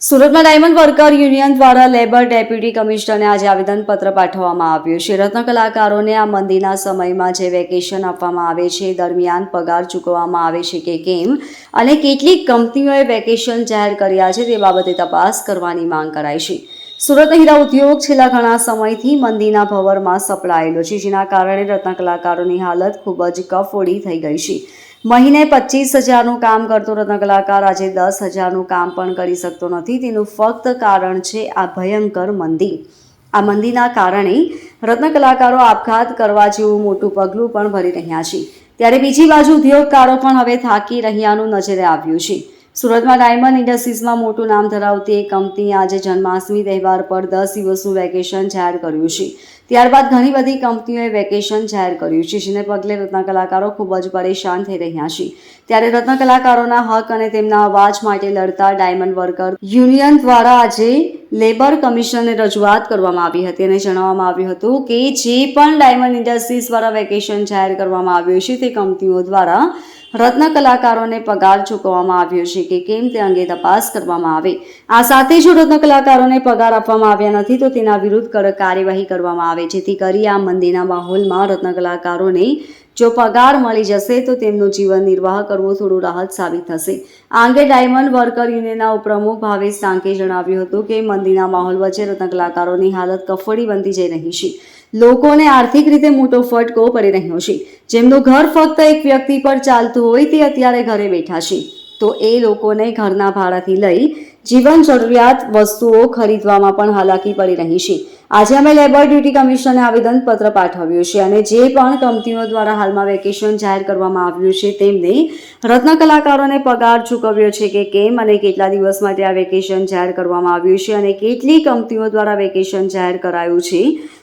સુરતમાં diamond worker union દ્વારા labour deputy કમિશનરને આજે આવેદનપત્ર પાઠવવામાં આવ્યું. છે રત્ન કલાકારોને આ મંદીના સમયમાં જે વેકેશન આપવામાં આવે છે દરમિયાન પગાર ચૂકવવામાં આવે છે કે કેમ અને કેટલીક કંપનીઓએ વેકેશન જાહેર કર્યા છે તે બાબતે તપાસ કરવાની માંગ કરાઈ છે. સુરત હીરા ઉદ્યોગ છેલ્લા ઘણા સમયથી મંદીના ભવરમાં સપડાયેલો છે, જેના કારણે રત્ન કલાકારોની હાલત ખૂબ જ કફોડી થઈ ગઈ છે. મહિને પચીસ હજારનું કામ કરતો રત્ન કલાકાર આજે દસ હજારનું કામ પણ કરી શકતો નથી. તેનું ફક્ત કારણ છે આ ભયંકર મંદી. આ મંદીના કારણે રત્ન કલાકારો આપઘાત કરવા જેવું મોટું પગલું પણ ભરી રહ્યા છે. ત્યારે બીજી બાજુ ઉદ્યોગકારો પણ હવે થાકી રહ્યાનું નજરે આવ્યું છે. સુરતમાં ડાયમંડ ઇન્ડસ્ટ્રીઝમાં મોટું નામ ધરાવતી એક કંપનીએ આજે જન્માષ્ટમી તહેવાર પર દસ દિવસનું વેકેશન જાહેર કર્યું છે. ત્યારબાદ ઘણી બધી કંપનીઓએ વેકેશન જાહેર કર્યું છે, જેને પગલે રત્ન કલાકારો ખૂબ જ પરેશાન થઈ રહ્યા છે. ત્યારે રત્ન કલાકારોના હક અને તેમના અવાજ માટે લડતા ડાયમંડ વર્કર યુનિયન દ્વારા આજે લેબર કમિશનને રજૂઆત કરવામાં આવી હતી અને જણાવવામાં આવ્યું હતું કે જે પણ ડાયમંડ ઇન્ડસ્ટ્રીઝ દ્વારા વેકેશન જાહેર કરવામાં આવ્યું છે તે કંપનીઓ દ્વારા રત્ન કલાકારોને પગાર ચૂકવવામાં આવ્યો છે કે કેમ તે અંગે તપાસ કરવામાં આવે. આ સાથે જો રત્ન કલાકારોને પગાર આપવામાં આવ્યા નથી તો તેના વિરુદ્ધ કડક કાર્યવાહી કરવામાં આવે, જેથી કરી આ મંદીના માહોલમાં રત્ન કલાકારોને જો પગાર મળી જશે તો તેમનું જીવન નિર્વાહ કરવું થોડું રાહત સાબિત થશે. આ અંગે ડાયમંડ વર્કર યુનિયનના ઉપપ્રમુખ ભાવેશ સાંકે જણાવ્યું હતું કે મંદીના માહોલ વચ્ચે રત્ન કલાકારોની હાલત કફોડી બનતી જઈ રહી છે. લોકોને આર્થિક રીતે મોટો ફટકો પડી રહ્યો છે. જેમનું ઘર ફક્ત એક વ્યક્તિ પર ચાલતું હોય તે અત્યારે ઘરે બેઠા છે. તો એ લોકોને ઘરના ભાડાથી લઈ જીવન જરૂરિયાત વસ્તુઓ ખરીદવામાં પણ હાલાકી પડી રહી છે. આજે અમે લેબર ડ્યુટી કમિશનને આવેદનપત્ર પાઠવ્યું છે અને જે પણ કંપનીઓ દ્વારા હાલમાં વેકેશન જાહેર કરવામાં આવ્યું છે તેમને રત્ન કલાકારોને પગાર ચૂકવ્યો છે કે કેમ અને કેટલા દિવસ માટે આ વેકેશન જાહેર કરવામાં આવ્યું છે અને કેટલી કંપનીઓ દ્વારા વેકેશન જાહેર કરાયું છે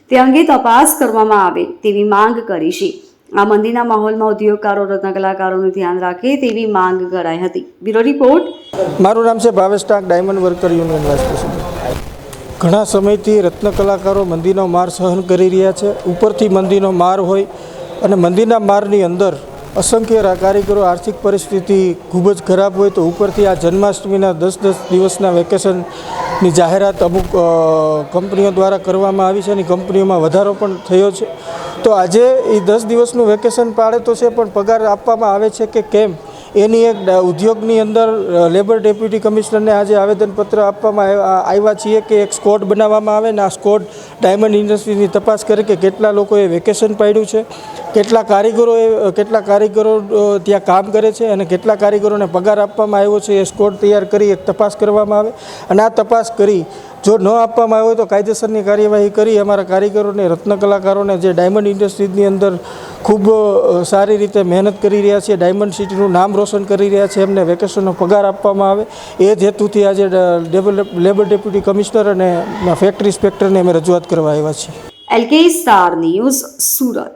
તે અંગે તપાસ કરવામાં આવે તેવી માંગ કરી છે. આ મંદીના માહોલમાં ઉદ્યોગકારો, રત્ન કલાકારોનું ધ્યાન રાખે તેવી માંગ કરાઈ હતી. બ્યુરો રિપોર્ટ મારું નામ છે Bhavesh Tank diamond worker union vice ઘણા સમયથી રત્ન કલાકારો મંદીનો માર સહન કરી રહ્યા છે. ઉપરથી મંદીનો માર હોય અને મંદીના મારની અંદર અસંખ્ય કારીગરો આર્થિક પરિસ્થિતિ ખૂબ જ ખરાબ હોય તો ઉપરથી આ જન્માષ્ટમીના દસ દસ દિવસના વેકેશનની જાહેરાત અમુક કંપનીઓ દ્વારા કરવામાં આવી છે અને કંપનીઓમાં વધારો પણ થયો છે. તો આજે એ દસ દિવસનું વેકેશન પાડે તો છે, પણ પગાર આપવામાં આવે છે કે કેમ? એની એક ઉદ્યોગની અંદર લેબર ડેપ્યુટી કમિશનરને આજે આવેદનપત્ર આપવામાં આવ્યા છીએ કે એક સ્કોડ બનાવવામાં આવે ને આ સ્કોડ ડાયમંડ ઇન્ડસ્ટ્રીની તપાસ કરે કે કેટલા લોકોએ વેકેશન પાડ્યું છે, કેટલા કારીગરોએ કેટલા કારીગરો ત્યાં કામ કરે છે અને કેટલા કારીગરોને પગાર આપવામાં આવ્યો છે એ સ્કોડ તૈયાર કરી એક તપાસ કરવામાં આવે. અને આ તપાસ કરી જો ન આપવામાં હોય તો કાયદેસરની કાર્યવાહી કરી. અમારા કારીગરોને, રત્ન કલાકારોને જે ડાયમંડ ઇન્ડસ્ટ્રીઝની અંદર ખૂબ સારી રીતે મહેનત કરી રહ્યા છે, ડાયમંડ સિટીનું નામ રોશન કરી રહ્યા છે, એમને વેકેશનનો પગાર આપવામાં આવે. એ જ હેતુથી આજે લેબર ડેપ્યુટી કમિશનર અને ફેક્ટરી ઇન્સ્પેક્ટરને અમે રજૂઆત કરવા આવ્યા છીએ. LK star news Surat.